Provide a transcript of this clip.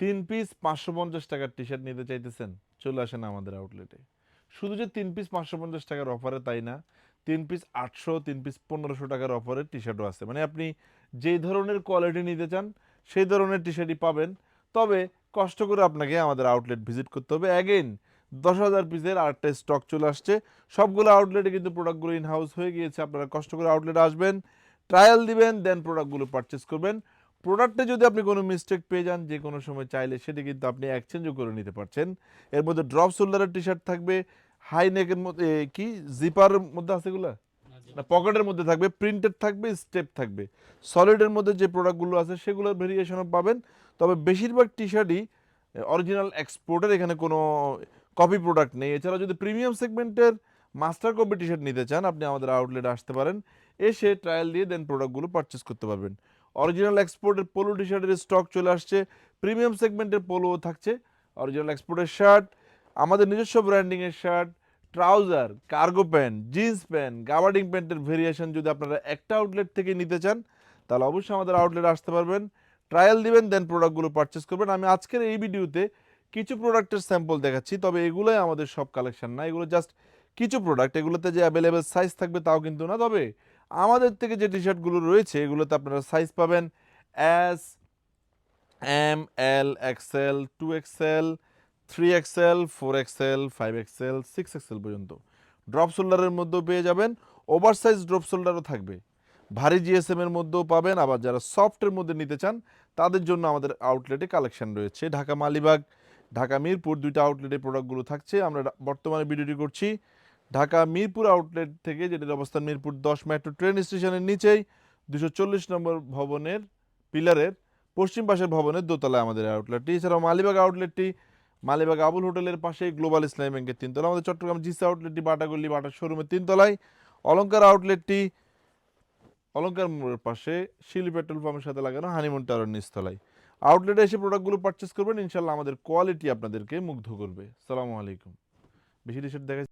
তিন পিস পাঁচশো পঞ্চাশ টাকার টি শার্ট নিতে চাইতেছেন, চলে আসেন আমাদের আউটলেটে শুধু যে তিন পিস পাঁচশো পঞ্চাশ টাকার অফারে তাই না, তিন পিস আটশো, তিন পিস পনেরোশো টাকার অফারে টি শার্টও আছে। মানে আপনি যেই ধরনের কোয়ালিটি নিতে চান, সেই ধরনের টি শার্টই পাবেন। তবে কষ্ট করে আপনাকে আমাদের আউটলেট ভিজিট করতে হবে। অ্যাগেন দশ হাজার পিসের আরেকটা স্টক চলে আসছে। সবগুলো আউটলেটে কিন্তু প্রোডাক্টগুলো ইন হাউস হয়ে গিয়েছে। আপনারা কষ্ট করে আউটলেটে আসবেন ট্রায়াল দিবেন দেন প্রোডাক্টগুলো পারচেস করবেন। প্রোডাক্টে যদি আপনি কোনো মিস্টেক পেয়ে যান যে কোনো সময় চাইলে সেটি কিন্তু আপনি এক্সচেঞ্জও করে নিতে পারছেন। এর মধ্যে ড্রপ শোল্ডারের টি শার্ট থাকবে হাই নেকের মধ্যে কি? জিপারের মধ্যে আছে এগুলা? না পকেটের মধ্যে থাকবে প্রিন্টেড থাকবে স্টেপ থাকবে। সলিডের মধ্যে যে প্রোডাক্টগুলো আছে সেগুলোর ভেরিয়েশনও পাবেন। তবে বেশিরভাগ টি শার্টই অরিজিনাল এক্সপোর্টের এখানে কোনো কপি প্রোডাক্ট নেই। এছাড়া যদি প্রিমিয়াম সেগমেন্টের মাস্টার কপি টি শার্ট নিতে চান আপনি আমাদের আউটলেটে আসতে পারেন। এসে ট্রায়াল দিয়ে দেন প্রোডাক্টগুলো পারচেস করতে পারবেন। অরিজিনাল এক্সপোর্টের পোলো টি শার্টের স্টক চলে আসছে। প্রিমিয়াম সেগমেন্টের পোলো থাকছে। অরিজিনাল এক্সপোর্টের শার্ট আমাদের নিজস্ব ব্র্যান্ডিংয়ের shirt trouser cargo pant jeans pant gabardine প্যান্টের ভেরিয়েশন যদি আপনারা একটা আউটলেট থেকে নিতে চান, তাহলে অবশ্যই আমাদের আউটলেট আসতে পারবেন। ট্রায়াল দিবেন দেন প্রোডাক্টগুলো পারচেস করবেন। আমি আজকের এই ভিডিওতে কিছু প্রোডাক্টের স্যাম্পল দেখাচ্ছি, তবে এগুলোই আমাদের সব কালেকশন না। এগুলো জাস্ট কিছু প্রোডাক্ট এগুলোতে যে অ্যাভেলেবেল সাইজ থাকবে তাও কিন্তু না। তবে আমাদের থেকে যে টি শার্টগুলো রয়েছে, এগুলোতে আপনারা সাইজ পাবেন S M L XL two XL three XL four XL five XL six XL পর্যন্ত। ড্রপ শোল্ডারের মধ্যেও পেয়ে যাবেন ওভার সাইজ ড্রপ শোল্ডারও থাকবে। ভারী জিএসএম এর মধ্যেও পাবেন, আবার যারা সফটের মধ্যে নিতে চান, তাদের জন্য আমাদের আউটলেটে কালেকশন রয়েছে। ঢাকা মালিবাগ, ঢাকা মিরপুর, দুইটা আউটলেটে প্রোডাক্টগুলো থাকছে। আমরা বর্তমানে ভিডিওটি করছি। ঢাকা মিরপুর আউটলেট থেকে যেটির অবস্থান মিরপুর দশ মেট্রো ট্রেন স্টেশনের নিচেই, দুশো চল্লিশ নম্বর ভবনের পিলারের পশ্চিম পাশের ভবনের দোতলায় আমাদের আউটলেটটি। এছাড়াও মালিবাগ আউটলেটটি, মালিবাগ আবুল হোটেলের পাশে গ্লোবাল ইসলামী ব্যাংকের তিনতলা। আমাদের চট্টগ্রাম জিসা আউটলেটটি, বাটাগল্লি বাটার শোরুমের তিনতলায়। অলঙ্কার আউটলেটটি অলঙ্কার মোড়ের পাশে শিলি পেট্রোল পাম্পের সাথে লাগানো হানিমুন টাওয়ারের নিচতলায়। আউটলেটে এসে প্রোডাক্টগুলো পারচেস করবেন ইনশাল্লাহ আমাদের কোয়ালিটি আপনাদেরকে মুগ্ধ করবে। সালামু আলাইকুম। বেশি টি শার্ট দেখা